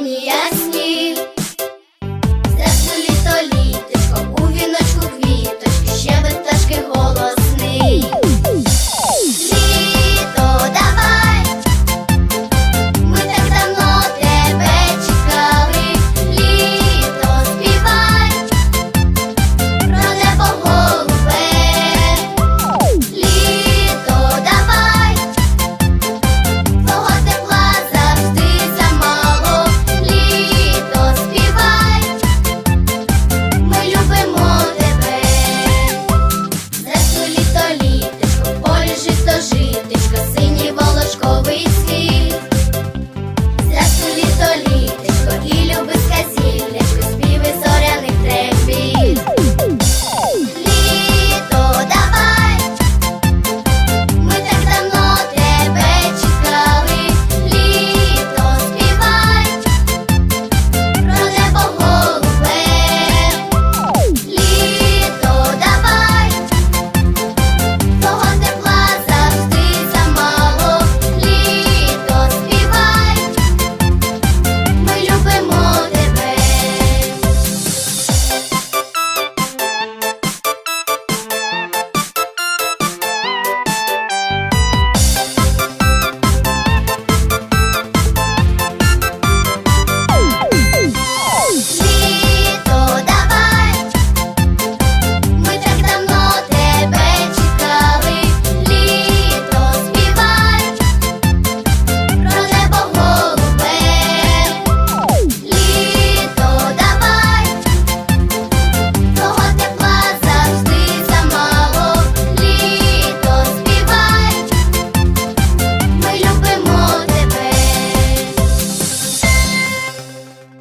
Нині ясні, Здравствуй літо літочко, у віночку квіточки, ще без пташки голос.